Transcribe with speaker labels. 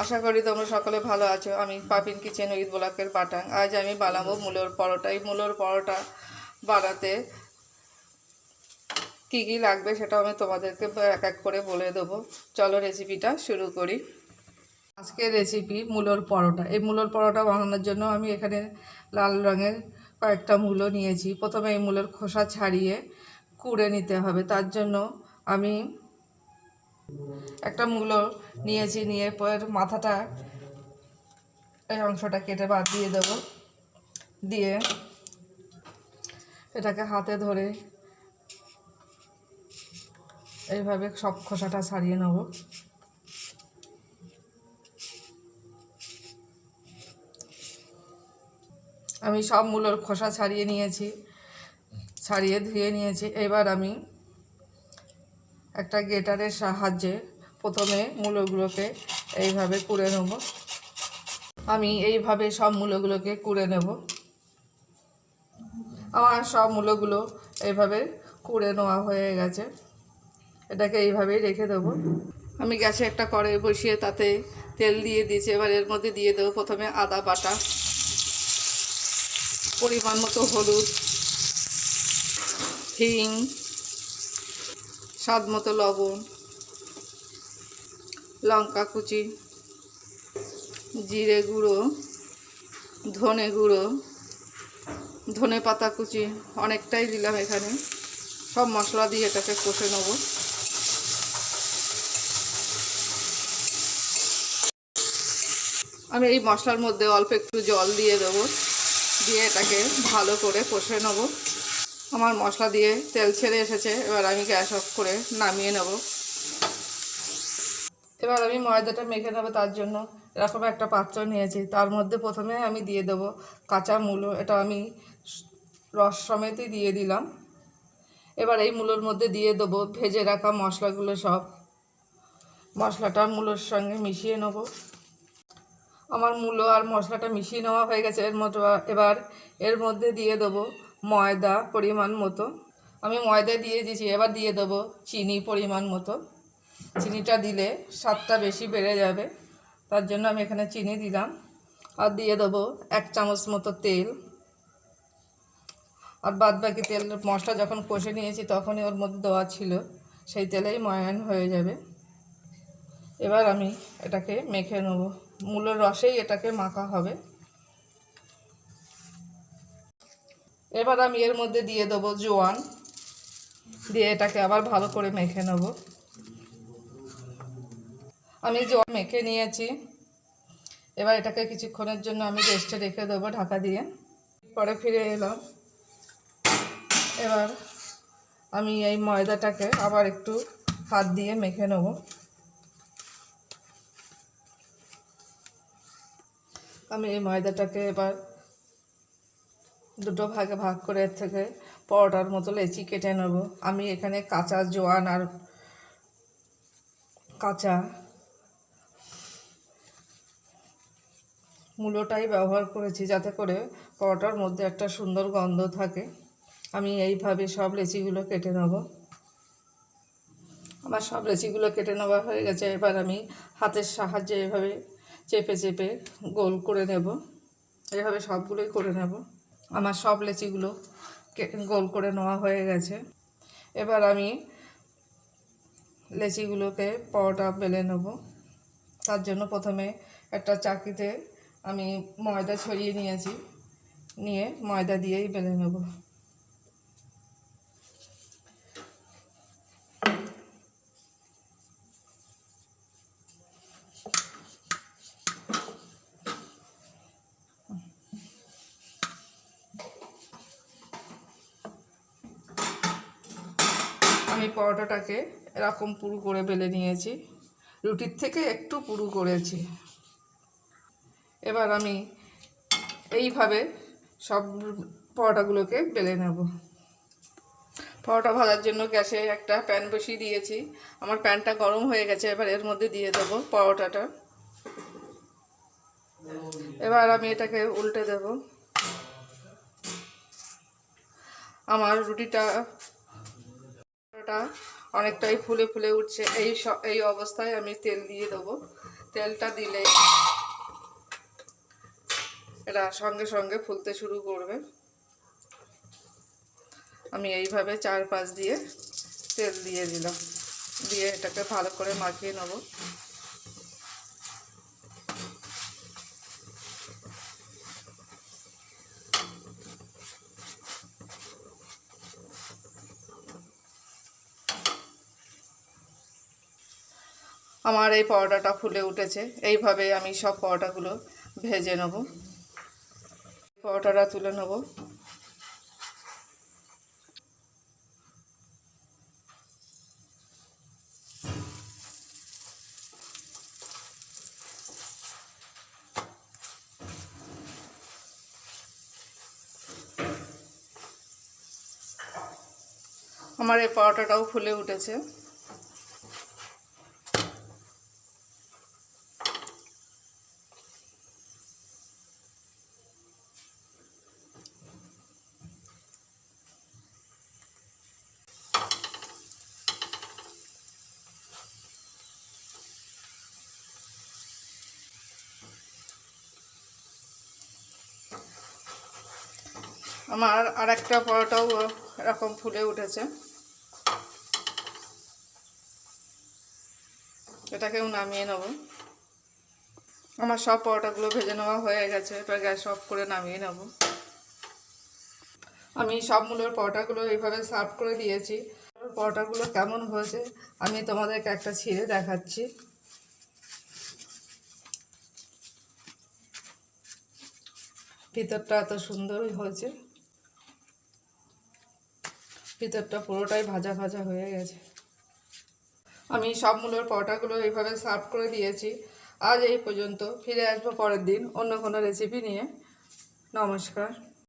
Speaker 1: আশা করি তোমরা সকলে ভালো আছো। আমি পাপিন কিচেন উইথ ব্লকের পাঠান আজ আমি বানাবো মূলোর পরোটা। এই মূলোর পরোটা বানাতে কী কী লাগবে সেটা আমি তোমাদেরকে এক এক করে বলে দেবো। চলো রেসিপিটা শুরু করি। আজকের রেসিপি মূলোর পরোটা। এই মূলোর পরোটা বানানোর জন্য আমি এখানে লাল রঙের কয়েকটা মূলো নিয়েছি। প্রথমে এই মূলের খোসা ছাড়িয়ে কুড়ে নিতে হবে। তার জন্য আমি একটা মূলো নিয়েছি, নিয়ে পর মাথাটা এই অংশটা কেটে বাদ দিয়ে দেবো। দিয়ে এটাকে হাতে ধরে এইভাবে সব খোসাটা ছাড়িয়ে নেব। আমি সব মূলোর খোসা ছাড়িয়ে নিয়েছি, ছাড়িয়ে ধুয়ে নিয়েছি। এবার আমি একটা গেটারের সাহায্যে প্রথমে মূলগুলোকে এইভাবে কুড়ে নেব। আমি এইভাবে সব মূলগুলোকে কুড়ে নেব। আমার সব মূলগুলো এইভাবে কুড়ে নেওয়া হয়ে গেছে। এটাকে এইভাবেই রেখে দেবো। আমি গ্যাসে একটা কড়াই বসিয়ে তাতে তেল দিয়ে দিয়েছি। এবার এর মধ্যে দিয়ে দেবো প্রথমে আদা বাটা। পরিমাণ মতো হলুদ, হিং স্বাদ মতো লবণ, লঙ্কা কুচি, জিরে গুঁড়ো, ধনে গুঁড়ো, ধনে পাতা কুচি, অনেকটাই দিলাম এখানে। সব মশলা দিয়ে এটাকে কষে নেব। আমি এই মশলার মধ্যে অল্প একটু জল দিয়ে দেবো, দিয়ে এটাকে ভালো করে কষে নেব। আমার মশলা দিয়ে তেল ছেড়ে এসেছে, এবার আমি গ্যাস অফ করে নামিয়ে নেব। এবার আমি ময়দাটা মেখে নেব তার জন্য। এরকম একটা পাত্র নিয়েছি, তার মধ্যে প্রথমে আমি দিয়ে দেবো কাঁচা মূলো, এটা আমি রস সমেতই দিয়ে দিলাম। এবার এই মূলোর মধ্যে দিয়ে দেবো ভেজে রাখা মশলাগুলো সব। মশলাটা মূলোর সঙ্গে মিশিয়ে নেব। আমার মূলো আর মশলাটা মিশিয়ে নেওয়া হয়ে গেছে, এর মতো, এবার এর মধ্যে দিয়ে দেবো ময়দা পরিমাণ মতো। আমি ময়দা দিয়ে দিয়েছি, এবার দিয়ে দেবো চিনি পরিমাণ মতো। চিনিটা দিলে স্বাদটা বেশি বেড়ে যাবে, তার জন্য আমি এখানে চিনি দিলাম। আর দিয়ে দেবো এক চামচ মতো তেল। আর বাদ বাকি তেল, মশলা যখন কষে নিয়েছি তখনই ওর মধ্যে দেওয়া ছিল, সেই তেলেই ময়ান হয়ে যাবে। এবার আমি এটাকে মেখে নেব। মূলের রসেই এটাকে মাখা হবে। এবার আমি এর মধ্যে দিয়ে দেবো জোয়ান। দিয়ে এটাকে আবার ভালো করে মেখে নেব। আমি জোয়ান মেখে নিয়েছি। এবার এটাকে কিছুক্ষণের জন্য আমি রেস্টে রেখে দেবো ঢাকা দিয়ে। পরে ফিরে এলাম। এবার আমি এই ময়দাটাকে আবার একটু হাত দিয়ে মেখে নেব। আমি এই ময়দাটাকে এবার দুটো ভাগে ভাগ করে এর থেকে পরোটার মতো লেচি কেটে নেব। আমি এখানে কাঁচা জোয়ান আর কাঁচা মূলোটাই ব্যবহার করেছি যাতে করে পরোটার মধ্যে একটা সুন্দর গন্ধ থাকে। আমি এইভাবে সব লেচিগুলো কেটে নেব। আমার সব লেচিগুলো কেটে নেওয়া হয়ে গেছে। এবার আমি হাতের সাহায্যে এভাবে চেপে চেপে গোল করে নেব। এভাবে সবগুলোই করে নেব। আমার সব লেচিগুলো গোল করে নেওয়া হয়ে গেছে। এবার আমি লেচিগুলোকে পরোটা বেলে নেব। তার জন্য প্রথমে একটা চাকরিতে আমি ময়দা ছড়িয়ে নিয়েছি। নিয়ে ময়দা দিয়েই বেলে নেব। আমি পরোটাটাকে এরকম পুরু করে বেলে নিয়েছি। রুটির থেকে একটু পুরু করেছি। এবার আমি এইভাবে সব পরোটাগুলোকে বেলে নেব। পরোটা ভাজার জন্য গ্যাসে একটা প্যান বসিয়ে দিয়েছি। আমার প্যানটা গরম হয়ে গেছে, এবার এর মধ্যে দিয়ে দেবো পরোটাটা। এবার আমি এটাকে উল্টে দেব। আমার রুটিটা পরোটা অনেকটাই ফুলে ফুলে উঠছে। এই এই অবস্থায় আমি তেল দিয়ে দেবো। তেলটা দিলে এটা সঙ্গে সঙ্গে ফুলতে শুরু করবে। আমি এইভাবে চার পাঁচ দিয়ে তেল দিয়ে দিলাম। দিয়ে এটাকে ভালো করে মাখিয়ে নেব। আমার এই পরোটাটা ফুলে উঠেছে। এইভাবে আমি সব পরোটাগুলো ভেজে নেব। পরোটাটা তুলে নেব। আমার এই পরোটাটাও ফুলে উঠেছে। আমার আর একটা পরোটাও এরকম ফুলে উঠেছে। এটাকেও নামিয়ে নেব। আমার সব পরোটাগুলো ভেজে নেওয়া হয়ে গেছে, এবার গ্যাস অফ করে নামিয়ে নেব। আমি সব মূলের পরোটাগুলো এইভাবে সার্ভ করে দিয়েছি। পরোটাগুলো কেমন হয়েছে আমি তোমাদেরকে একটা ছিঁড়ে দেখাচ্ছি। ভিতরটা এত সুন্দরই হয়েছে। ভিতরটা পুরোটাই ভাজা ভাজা হয়ে গেছে। আমি সব মূলের পরোটাগুলো এইভাবে সার্ভ করে দিয়েছি। আজ এই পর্যন্ত ফিরে আসব পরের দিন অন্য কোনো রেসিপি নিয়ে। নমস্কার।